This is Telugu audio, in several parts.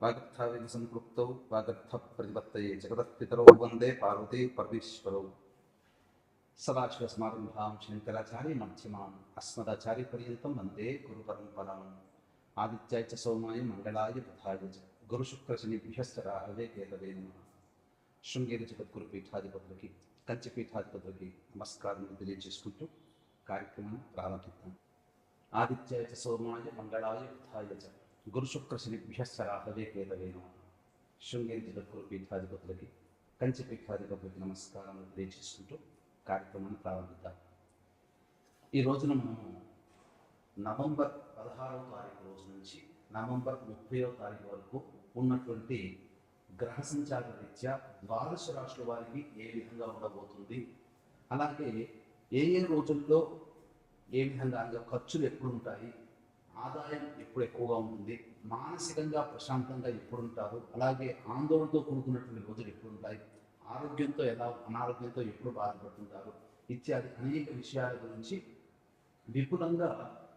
వాగర్థావేది సంపృక్తౌ వాగర్థ ప్రతిపత్తయే జగదత్పితరౌ వందే పార్వతీ పరమేశ్వరౌ సదాశివ సమారంభాం శంకరాచార్య మధ్యమాం అస్మదాచార్య పర్యంతం వందే గురు పరంపరాం ఆదిత్యాయ చ సోమాయ మంగళాయ బుధాయ చ గురు శుక్ర శనిభ్యశ్చ రాహవే కేతవే నమః శృంగేరి జగద్గురు పీఠాధిపతులకి కంచి పీఠాధిపతులకి నమస్కారం తెలియజేసుకుంటూ కార్యక్రమం ప్రారంభిద్దాం ఆదిత్యాయ చ సోమాయ మంగళాయ బుధాయ చ గురుశుక్ర శుక్ర శనిభ్యశ్చ రాహవే శృంగేరి జగద్గురు పీఠాధిపతులకి కంచి పీఠాధిపతులకి నమస్కారం తెలియజేసుకుంటూ కార్యక్రమాన్ని ప్రారంభిద్దాం. ఈ రోజున మనము నవంబర్ పదహారవ తారీఖు రోజు నుంచి నవంబర్ ముప్పైవ తారీఖు వరకు ఉన్నటువంటి గ్రహ సంచార రీత్యా ద్వాదశ రాష్ట్రాల వారికి ఏ విధంగా ఉండబోతుంది? అలాగే ఏ ఏ రోజుల్లో ఏ విధంగా అనగా ఖర్చులు ఎప్పుడు ఉంటాయి ఆదాయం ఎప్పుడు ఎక్కువగా ఉంటుంది మానసికంగా ప్రశాంతంగా ఎప్పుడు ఉంటారు అలాగే ఆందోళనతో కూడుకున్నటువంటి రోజులు ఎప్పుడు ఉంటాయి ఆరోగ్యంతో ఎలా అనారోగ్యంతో ఎప్పుడు బాధపడుతుంటారు ఇత్యాది అనేక విషయాల గురించి విపులంగా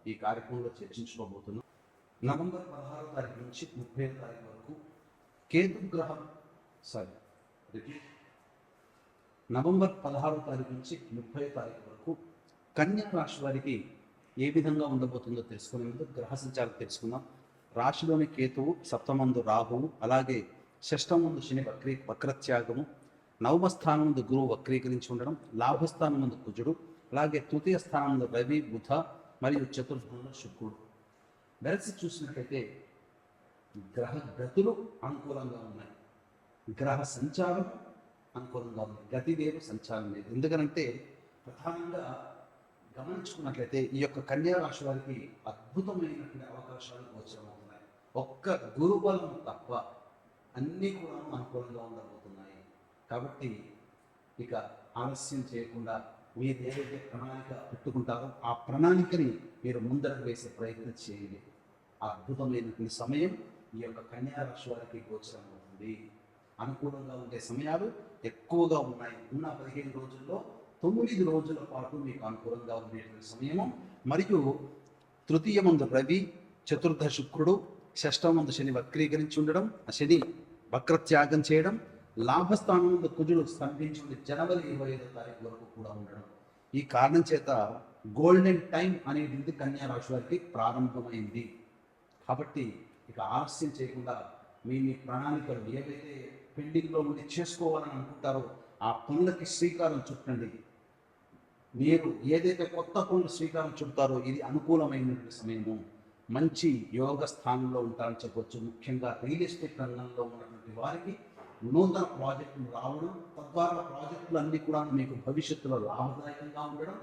ఈ కార్యక్రమంలో చర్చించుకోబోతున్నాం. నవంబర్ పదహారో తారీఖు నుంచి ముప్పై తారీఖు వరకు కేతు గ్రహం సారీ రిపీట్ నవంబర్ పదహారో తారీఖు నుంచి ముప్పై తారీఖు వరకు కన్యా రాశి వారికి ఏ విధంగా ఉండబోతుందో తెలుసుకునే ముందు గ్రహ సంచారం తెలుసుకుందాం. రాశిలోని కేతువు సప్తమందు రాహువు అలాగే షష్టమందు శని వక్రీ వక్రత్యాగము నవమ స్థానం ముందు గురువు వక్రీకరించి ఉండడం లాభస్థానం ముందు కుజుడు అలాగే తృతీయ స్థానం ముందు రవి బుధ మరియు చతుర్థంలో శుక్రుడు. వెరసి చూసినట్లయితే గ్రహ గతులు అనుకూలంగా ఉన్నాయి. గ్రహ సంచారం అనుకూలంగా ఉంది. గతిదేవ సంచారం లేదు. ఎందుకనంటే ప్రధానంగా గమనించుకున్నట్లయితే ఈ యొక్క కన్యా రాశి వారికి అద్భుతమైనటువంటి అవకాశాలు గోచరమవుతున్నాయి. ఒక్క గురుబలం తప్ప అన్నీ కూడా అనుకూలంగా ఉండబోతున్నాయి కాబట్టి ఇక ఆలస్యం చేయకుండా మీరు ఏదైతే ప్రణాళిక పెట్టుకుంటారో ఆ ప్రణాళికని మీరు ముందరకు వేసే ప్రయత్నం చేయండి. ఆ అద్భుతమైనటువంటి సమయం ఈ యొక్క కన్యా రాశి వారికి గోచరం అవుతుంది అనుకూలంగా ఉండే సమయాలు ఎక్కువగా ఉన్నాయి. ఉన్న పదిహేను రోజుల్లో తొమ్మిది రోజుల పాటు మీకు అనుకూలంగా ఉండేటువంటి సమయము. మరియు తృతీయమందు రవి చతుర్థ శుక్రుడు షష్టమందు శని వక్రీకరించి ఉండడం ఆ శని వక్రత్యాగం చేయడం లాభస్థానం ముందు కుజుడు స్తంభించి ఉండే జనవరి ఇరవై ఐదో తారీఖు వరకు కూడా ఉండడం. ఈ కారణం చేత గోల్డెన్ టైం అనేది కన్యా రాశి వారికి ప్రారంభమైంది. కాబట్టి ఇక ఆలస్యం చేయకుండా మీ మీ ప్రణాళికలు ఏవైతే పెండింగ్లో ఉండి చేసుకోవాలని అనుకుంటారో ఆ పనులకి శ్రీకారం చుట్టండి. మీరు ఏదైతే కొత్త పనులు శ్రీకారం చుడతారో ఇది అనుకూలమైనటువంటి సమయము. మంచి యోగ స్థానంలో ఉంటారని చెప్పవచ్చు ముఖ్యంగా రియల్ ఎస్టేట్ రంగంలో ఉన్నటువంటి వారికి నూతన ప్రాజెక్టులు రావడం తద్వారా ప్రాజెక్టులు అన్ని కూడా మీకు భవిష్యత్తులో లాభదాయకంగా ఉండడం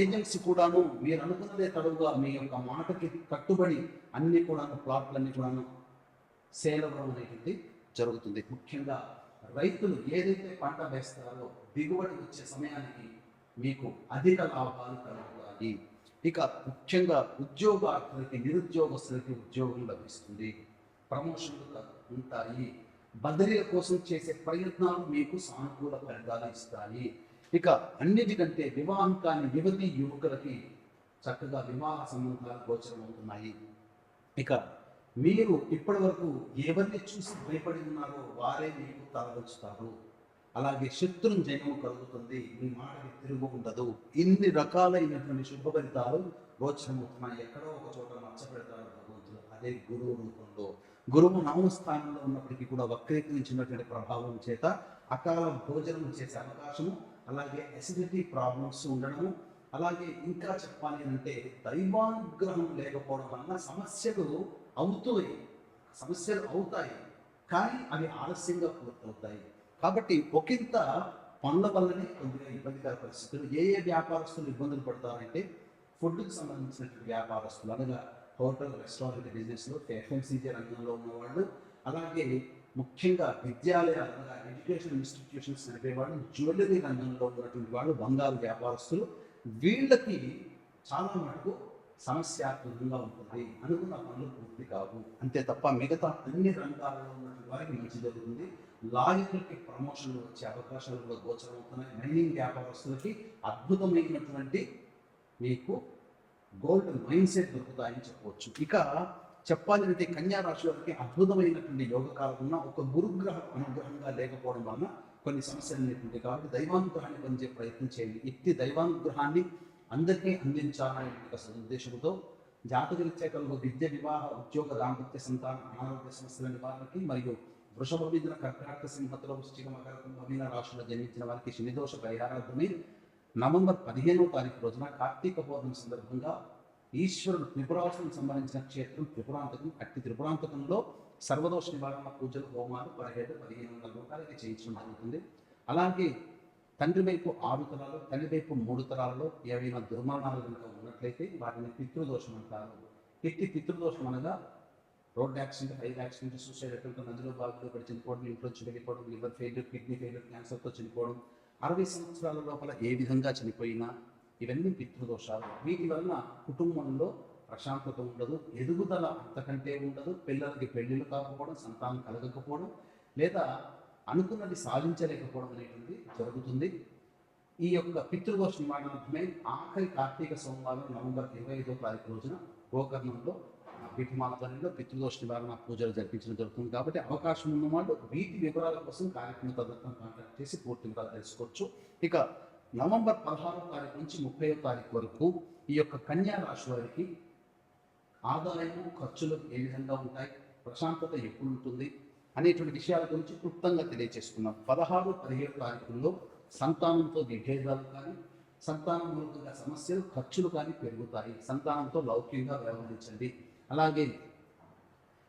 ఏజెన్సీ కూడాను మీరు అనుకున్నదే తడవుగా మీ యొక్క మాటకి కట్టుబడి అన్ని కూడాను ప్లాట్లన్నీ కూడాను సేల్ అవ్వడం అనేది జరుగుతుంది. ముఖ్యంగా రైతులు ఏదైతే పంట వేస్తారో దిగుబడి వచ్చే సమయానికి మీకు అధిక లాభాలు కలగాలి. ఇక ముఖ్యంగా ఉద్యోగార్థులకి నిరుద్యోగస్తులకి ఉద్యోగం లభిస్తుంది. ప్రమోషన్లు ఉంటాయి బదిలీల కోసం చేసే ప్రయత్నాలు మీకు సానుకూల ఫలితాలు ఇస్తాయి. ఇక అన్నిటికంటే వివాహం కాని యువతి యువకులకి చక్కగా వివాహ సంబంధాలు గోచరమవుతున్నాయి. ఇక మీరు ఇప్పటి వరకు ఎవరిని చూసి భయపడి ఉన్నారో వారే మీకు తలవచ్చుతారు అలాగే శత్రుని జయము కలుగుతుంది. మీ మాటకి తిరుగు ఉండదు. ఇన్ని రకాలైనటువంటి శుభ ఫలితాలు గోచరమవుతున్నాయి ఎక్కడో ఒక చోట మచ్చపెడతారు భగవంతుడు. అదే గురువు రూపంలో. గురువు నామస్థానంలో ఉన్నప్పటికీ కూడా వక్రీకరించినటువంటి ప్రభావం చేత అకాల భోజనం చేసే అవకాశము అలాగే అసిడిటీ ప్రాబ్లమ్స్ ఉండడము అలాగే ఇంకా చెప్పాలి అంటే దైవానుగ్రహం లేకపోవడం వలన సమస్యలు అవుతాయి సమస్యలు అవుతాయి. కానీ అవి ఆలస్యంగా పూర్తవుతాయి. కాబట్టి ఒకంత పనుల వల్లనే కొద్దిగా ఇబ్బందికర పరిస్థితులు. ఏ ఏ వ్యాపారస్తులు ఇబ్బందులు పడతారంటే ఫుడ్కి సంబంధించినటువంటి వ్యాపారస్తులు అనగా హోటల్ రెస్టారెంట్ బిజినెస్లో ఎఫ్ఎంసీజీ రంగంలో ఉన్నవాళ్ళు అలాగే ముఖ్యంగా విద్యాలయాలు అనగా ఎడ్యుకేషన్ ఇన్స్టిట్యూషన్స్ నడిపేవాళ్ళు జ్యువెలరీ రంగంలో ఉన్నటువంటి వాళ్ళు బంగారు వ్యాపారస్తులు వీళ్ళకి చాలా మటుకు సమస్యాత్మకంగా ఉంటుంది. అనుకున్న పనులు పూర్తి కావు. అంతే తప్ప మిగతా అన్ని రంగాల్లో ఉన్నటువంటి వారికి మంచి జరుగుతుంది. లాయర్లకి ప్రమోషన్లు వచ్చే అవకాశాలు కూడా గోచరమవుతున్నాయి మైనింగ్ వ్యాపారస్తులకి అద్భుతమైనటువంటి మీకు గోల్డ్ మైండ్ సెట్ దొరుకుతాయని చెప్పవచ్చు. ఇక చెప్పాలంటే కన్యా రాశి వారికి అద్భుతమైనటువంటి యోగకాలం ఉన్న ఒక గురుగ్రహ అనుగ్రహంగా లేకపోవడం వలన కొన్ని సమస్యలు అనేటువంటి కాబట్టి దైవానుగ్రహాన్ని పొందే ప్రయత్నం చేయండి. ఇట్టి దైవానుగ్రహాన్ని అందరికీ అందించాలనే ఒక ఉద్దేశంతో జాతకరీత్యా కలుగు విద్య వివాహ ఉద్యోగ దాంపత్య సంతాన అనారోగ్య సమస్యల నివారణకి మరియు వృషభ మిథున కర్కాటక సింహతుల వృశ్చిక మకర కుంభమీన రాశుల్లో జన్మించిన వారికి శనిదోష పరిహారార్థమై నవంబర్ పదిహేనవ తారీఖు రోజున కార్తీక పౌర్ణమి సందర్భంగా ఈశ్వరుడు త్రిపురాసులకు సంబంధించిన క్షేత్రం త్రిపురాంతకం అట్టి త్రిపురాంతకంలో సర్వదోష నివారణ పూజలు హోమాలు పదిహేడు పదిహేను వందల రూపాయలకి చేయించడం జరుగుతుంది అలాగే తండ్రి వైపు ఆరు తరాలు తల్లి వైపు మూడు తరాలలో ఏవైనా దుర్మరణాలు కనుక ఉన్నట్లయితే వాటిని పితృదోషం అంటారు ఎట్టి పితృదోషం అనగా road accident fire accident suicide attempt నదిలో బాగులో పడి చనిపోవడం ఇంట్లో చనిపోవడం లివర్ ఫెయిల్యూర్ కిడ్నీ ఫెయిల్యూర్ క్యాన్సర్తో చనిపోవడం అరవై సంవత్సరాల లోపల ఏ విధంగా చనిపోయినా ఇవన్నీ పితృదోషాలు. వీటి వలన కుటుంబంలో ప్రశాంతత ఉండదు ఎదుగుదల అంతకంటే ఉండదు పిల్లలకి పెళ్ళిళ్ళు కాకపోవడం సంతానం కలగకపోవడం లేదా అనుకున్నది సాధించలేకపోవడం అనేటువంటి జరుగుతుంది. ఈ యొక్క పితృదోష నివారణార్థమే ఆఖరి కార్తీక సోమవారం నవంబర్ ఇరవై ఐదో తారీఖు రోజున గోకర్ణంలో వీటిమాలధనంలో పితృదోష నివారణ పూజలు జరిపించడం జరుగుతుంది కాబట్టి అవకాశం ఉన్నవాళ్ళు వీటి వివరాల కోసం కార్యక్రమ తదర్థం కాంటాక్ట్ చేసి పూర్తి వివరాలు తెలుసుకోవచ్చు. ఇక నవంబర్ పదహారో తారీఖు నుంచి ముప్పై తారీఖు వరకు ఈ యొక్క కన్యా రాశి వారికి ఆదాయము ఖర్చులు ఏ విధంగా ఉంటాయి ప్రశాంతత ఎప్పుడు ఉంటుంది అనేటువంటి విషయాల గురించి క్లుప్తంగా తెలియజేసుకున్నాం పదహారు పదిహేడు తారీఖుల్లో సంతానంతో విభేదాలు కానీ సంతానం మూలకంగా సమస్యలు ఖర్చులు కానీ పెరుగుతాయి. సంతానంతో లౌకికంగా వ్యవహరించండి. అలాగే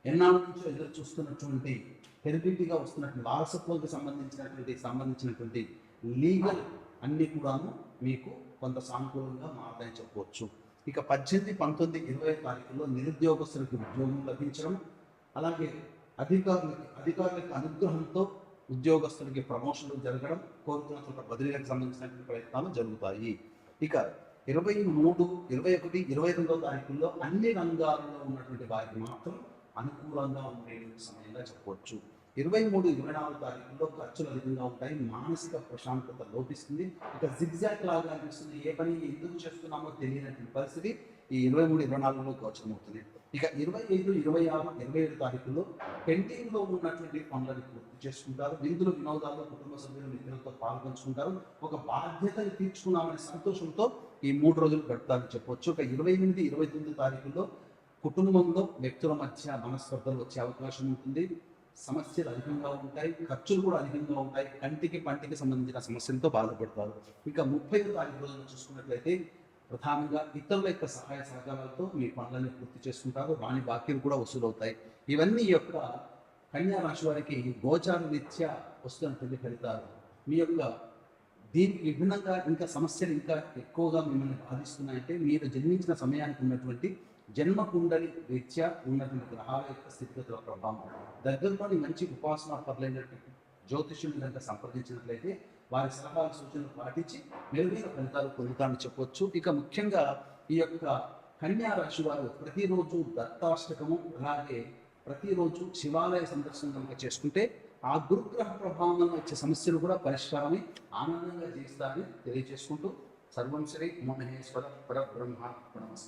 ఎన్నాళ్ళ నుంచో ఎదురు చూస్తున్నటువంటి హెరిడిటీగా వస్తున్నటువంటి వారసత్వానికి సంబంధించినటువంటి సంబంధించినటువంటి లీగల్ అన్నీ కూడాను మీకు కొంత సానుకూలంగా మారుతాయని చెప్పవచ్చు. ఇక పద్దెనిమిది పంతొమ్మిది ఇరవై తారీఖుల్లో నిరుద్యోగస్తులకు ఉద్యోగం లభించడం అలాగే అధికారులకి అధికారులకు అనుగ్రహంతో ఉద్యోగస్తులకి ప్రమోషన్లు జరగడం కోరుతున్న చోట బదిలీలకు సంబంధించినటువంటి ప్రయత్నాలు జరుగుతాయి. ఇక ఇరవై మూడు ఇరవై ఒకటి ఇరవై రెండో తారీఖుల్లో అన్ని రంగాల్లో ఉన్నటువంటి వారికి మాత్రం అనుకూలంగా ఉండే సమయంగా చెప్పవచ్చు. ఇరవై మూడు ఇరవై నాలుగు తారీఖుల్లో ఖర్చులు అధికంగా ఉంటాయి మానసిక ప్రశాంతత లోపిస్తుంది. ఇక జిగ్జాక్ లాగా అనిపిస్తుంది ఏ పని ఎందుకు చేస్తున్నామో తెలియనటువంటి పరిస్థితి. ఈ ఇరవై మూడు ఇరవై నాలుగులో గోచరమవుతుంది ఇక ఇరవై ఐదు ఇరవై ఆరు ఇరవై ఏడు తారీఖుల్లో పెంటింగ్లో ఉన్నటువంటి పనులను పూర్తి చేసుకుంటారు. విందులు వినోదాలు కుటుంబ సభ్యులు మిత్రులతో పాల్గొంచుకుంటారు ఒక బాధ్యతను తీర్చుకున్నామనే సంతోషంతో ఈ మూడు రోజులు గడుపుతారని చెప్పొచ్చు. ఒక ఇరవై ఎనిమిది ఇరవై తొమ్మిది తారీఖుల్లో కుటుంబంలో వ్యక్తుల మధ్య మనస్పర్ధలు వచ్చే అవకాశం ఉంటుంది. సమస్యలు అధికంగా ఉంటాయి ఖర్చులు కూడా అధికంగా ఉంటాయి. కంటికి పంటికి సంబంధించిన సమస్యలతో బాధపడతారు. ఇక ముప్పై తారీఖు రోజున చూసుకున్నట్లయితే ప్రధానంగా ఇతరుల యొక్క సహాయ సహకారాలతో మీ పనులన్నీ పూర్తి చేసుకుంటారు. వాణి బాకీలు కూడా వసూలవుతాయి. ఇవన్నీ యొక్క కన్యా రాశి వారికి గోచార రీత్యా వస్తున్నటువంటి ఫలితాలు. మీ యొక్క దీనికి విభిన్నంగా ఇంకా సమస్యలు ఇంకా ఎక్కువగా మిమ్మల్ని బాధిస్తున్నాయంటే మీరు జన్మించిన సమయానికి ఉన్నటువంటి జన్మ కుండలి రీత్యా ఉన్నటువంటి గ్రహాల యొక్క స్థితిగతుల ప్రభావం. దగ్గరలోని మంచి ఉపాసన పర్లేనటువంటి జ్యోతిష్యుని కనుక సంప్రదించినట్లయితే వారి సలహాలు సూచనలు పాటించి మెరుగైన ఫలితాలు పొందుతామని చెప్పొచ్చు. ఇక ముఖ్యంగా ఈ యొక్క కన్యా రాశి వారు ప్రతిరోజు దత్తాష్టకము అలాగే ప్రతిరోజు శివాలయ సందర్శనం కనుక చేసుకుంటే ఆ గురుగ్రహ ప్రభావం వల్ల వచ్చే సమస్యలు కూడా పరిష్కారమై ఆనందంగా జీవిస్తారని తెలియజేసుకుంటూ సర్వం శ్రీ ఉమమహేశ్వర పరబ్రహ్మ నమస్తే